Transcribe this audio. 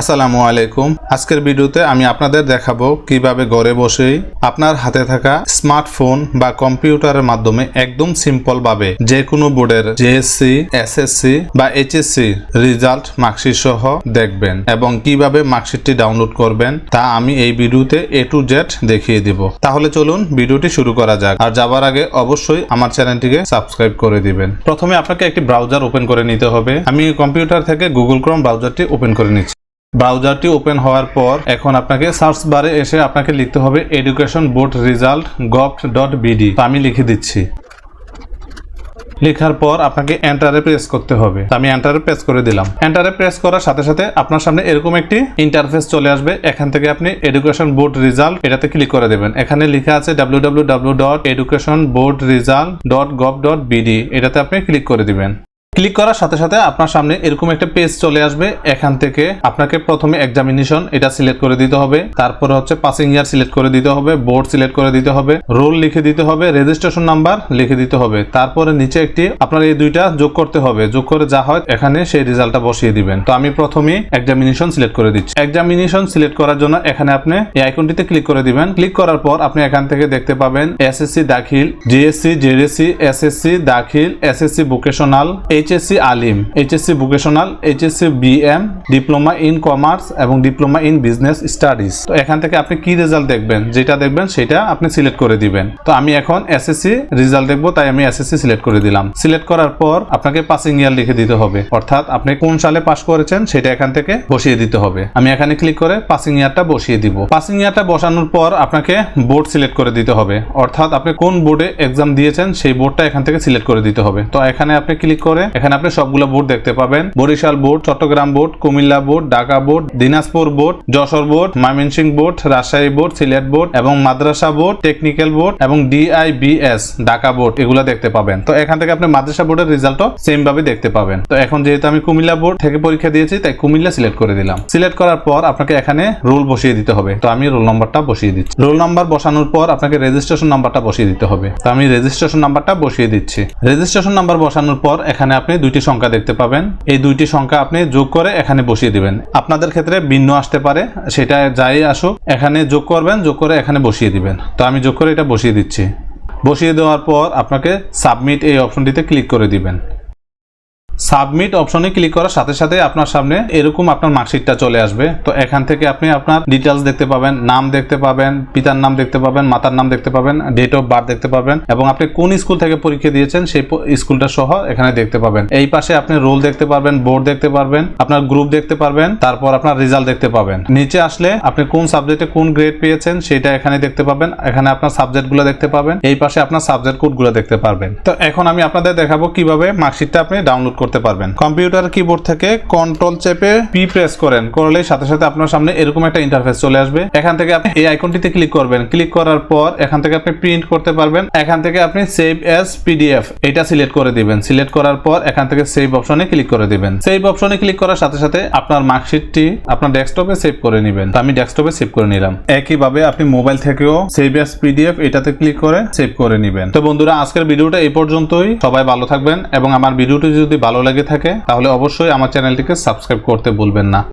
আসসালামু আলাইকুম। আজকের ভিডিওতে আমি আপনাদের দেখাবো কীভাবে ঘরে বসেই আপনার হাতে থাকা স্মার্টফোন বা কম্পিউটারের মাধ্যমে একদম সিম্পল ভাবে যে কোনো বোর্ডের জেএসসি এসএসসি বা এইচএসসি রেজাল্ট, মার্কশিট সহ দেখবেন এবং কীভাবে মার্কশিটটি ডাউনলোড করবেন তা আমি এই ভিডিওতে এ টু জেড দেখিয়ে দিব। তাহলে চলুন ভিডিওটি শুরু করা যাক। আর যাবার আগে অবশ্যই আমার চ্যানেলটিকে সাবস্ক্রাইব করে দিবেন। প্রথমে আপনাকে একটি ব্রাউজার ওপেন করে নিতে হবে। আমি কম্পিউটার থেকে গুগল ক্রোম ব্রাউজারটি ওপেন করে নিচ্ছি। ব্রাউজারটি ওপেন হওয়ার পর এখন আপনাকে সার্চ বারে এসে আপনাকে লিখতে হবে education board result gov dot BD আমি লিখে দিচ্ছি। লেখার পর আপনাকে এন্টারে প্রেস করতে হবে। আমি এন্টারে প্রেস করে দিলাম। এন্টারে প্রেস করার সাথে সাথে আপনার সামনে এরকম একটি ইন্টারফেস চলে আসবে। এখান থেকে আপনি এডুকেশন বোর্ড রেজাল্ট এটাতে ক্লিক করে দেবেন। এখানে লেখা আছে W education board result dot gov dot BD এটাতে আপনি ক্লিক করে দিবেন। ক্লিক করার সাথে সাথে আপনার সামনে এরকম একটা পেজ চলে আসবে। এখান থেকে আপনাকে প্রথমে এক্সামিনেশন এটা সিলেক্ট করে দিতে হবে। তারপরে হচ্ছে পাসিং ইয়ার সিলেক্ট করে দিতে হবে বোর্ড সিলেক্ট করে দিতে হবে রোল লিখে দিতে হবে রেজিস্ট্রেশন নাম্বার লিখে দিতে হবে। তারপরে নিচে একটি আপনার এই দুইটা যোগ করতে হবে। যোগ করে যা হয় এখানে সেই রেজাল্টটা বসিয়ে দিবেন। তো আমি প্রথমে এক্সামিনেশন সিলেক্ট করে দিচ্ছি। এক্সামিনেশন সিলেক্ট করার জন্য এখানে আপনি এই আইকনটিতে ক্লিক করে দিবেন। ক্লিক করার পর আপনি এখান থেকে দেখতে পাবেন এসএসসি দাখিল জিএসসি জেডিসি এসএসসি দাখিল SSC vocational HSC Alim HSC vocational HSC BM diploma in commerce এবং ডিপ্লোমা ইন বিজনেস স্টাডিজ তো এখান থেকে আপনি কি রেজাল্ট দেখবেন? যেটা দেখবেন সেটা আপনি সিলেক্ট করে দিবেন। তো আমি এখন এসএসসি রেজাল্ট দেখব, তাই আমি এসএসসি সিলেক্ট করে দিলাম। সিলেক্ট করার পর আপনাকে পাসিং ইয়ার লিখে দিতে হবে। অর্থাৎ আপনি কোন সালে পাস করেছেন সেটা এখান থেকে বসিয়ে দিতে হবে। আমি এখানে ক্লিক করে পাসিং ইয়ারটা বসিয়ে দিব। পাসিং ইয়ারটা বসানোর পর আপনাকে বোর্ড সিলেক্ট করে দিতে হবে। অর্থাৎ আপনি কোন বোর্ডে এক্সাম দিয়েছেন, সেই বোর্ডটা এখান থেকে সিলেক্ট করে দিতে হবে। তো এখানে আপনি ক্লিক করে এখানে আপনি সবগুলো বোর্ড দেখতে পাবেন। Barishal board Chattogram board Cumilla board Dhaka board Dinajpur board Jashore board Mymensingh board Rajshahi board Sylhet board এবং মাদ্রাসা বোর্ড টেকনিক্যাল বোর্ড এবং ডিআইবিএস ঢাকা বোর্ড এগুলো দেখতে পাবেন। তো এখান থেকে আপনি মাদ্রাসা বোর্ডের রেজাল্টও সেম ভাবে দেখতে পাবেন। তো এখন যেহেতু আমি কুমিল্লা বোর্ড থেকে পরীক্ষা দিয়েছি, তাই কুমিল্লা সিলেক্ট করে দিলাম। সিলেক্ট করার পর আপনাকে এখানে রোল বসিয়ে দিতে হবে। তো আমি রোল নাম্বারটা বসিয়ে দিচ্ছি। রোল নাম্বার বসানোর পর আপনাকে রেজিস্ট্রেশন নাম্বারটা বসিয়ে দিতে হবে। তো আমি রেজিস্ট্রেশন নাম্বারটা বসিয়ে দিচ্ছি। রেজিস্ট্রেশন নাম্বার বসানোর পর এখানে আপনি দুইটি সংখ্যা দেখতে পাবেন। এই দুইটি সংখ্যা আপনি যোগ করে এখানে বসিয়ে দিবেন। আপনাদের ক্ষেত্রে ভিন্ন আসতে পারে, সেটা যাই আসুক, এখানে যোগ করবেন, যোগ করে এখানে বসিয়ে দিবেন। তো আমি যোগ করে এটা বসিয়ে দিচ্ছি। বসিয়ে দেওয়ার পর আপনাকে সাবমিট এই অপশনটিতে ক্লিক করে দিবেন। সাবমিট অপশনে ক্লিক করার সাথে সাথে আপনার সামনে এরকম আপনার মার্কশিটটা চলে আসবে। তো এখান থেকে আপনি আপনার ডিটেলস দেখতে পাবেন, নাম দেখতে পাবেন, পিতার নাম দেখতে পাবেন, মাতার নাম দেখতে পাবেন ডেট অফ বার্থ দেখতে পাবেন এবং আপনি কোন স্কুল থেকে পরীক্ষা দিয়েছেন সেই স্কুলটা সহ এখানে দেখতে পাবেন। এই পাশে আপনি রোল দেখতে পারবেন বোর্ড দেখতে পারবেন, আপনার গ্রুপ দেখতে পারবেন, তারপর আপনার রেজাল্ট দেখতে পাবেন। নিচে আসলে আপনি কোন সাবজেক্টে কোন গ্রেড পেয়েছেন সেটা এখানে দেখতে পাবেন, এখানে আপনার সাবজেক্টগুলো দেখতে পাবেন, এই পাশে আপনার সাবজেক্ট কোডগুলো দেখতে পারবেন। তো এখন আমি আপনাদের দেখাবো কীভাবে মার্কশিটটা আপনি ডাউনলোড করতে পারবেন। কম্পিউটার কিবোর্ড থেকে কন্ট্রোল চেপে পি প্রেস করেন। করলে সাথে সাথে আপনার সামনে এরকম একটা ইন্টারফেস চলে আসবে। এখান থেকে আপনি এই আইকনটিতে ক্লিক করবেন। ক্লিক করার পর এখান থেকে আপনি প্রিন্ট করতে পারবেন। এখান থেকে আপনি সেভ এস পিডিএফ এটা সিলেক্ট করে দিবেন। সিলেক্ট করার পর এখান থেকে সেভ অপশনে ক্লিক করে দিবেন। সেভ অপশনে ক্লিক করার সাথে সাথে আপনার মার্কশিটটি আপনার ডেস্কটপে সেভ করে নেবেন। তো আমি ডেস্কটপে সেভ করে নিলাম। একইভাবে আপনি মোবাইল থেকেও সেভ এস পিডিএফ এটাতে ক্লিক করে সেভ করে নেবেন। তো বন্ধুরা, আজকের ভিডিওটা এই পর্যন্তই। সবাই ভালো থাকবেন এবং আমার ভিডিওটি যদি ভালো লেগে থাকে তাহলে অবশ্যই আমার চ্যানেলটিকে সাবস্ক্রাইব করতে ভুলবেন না।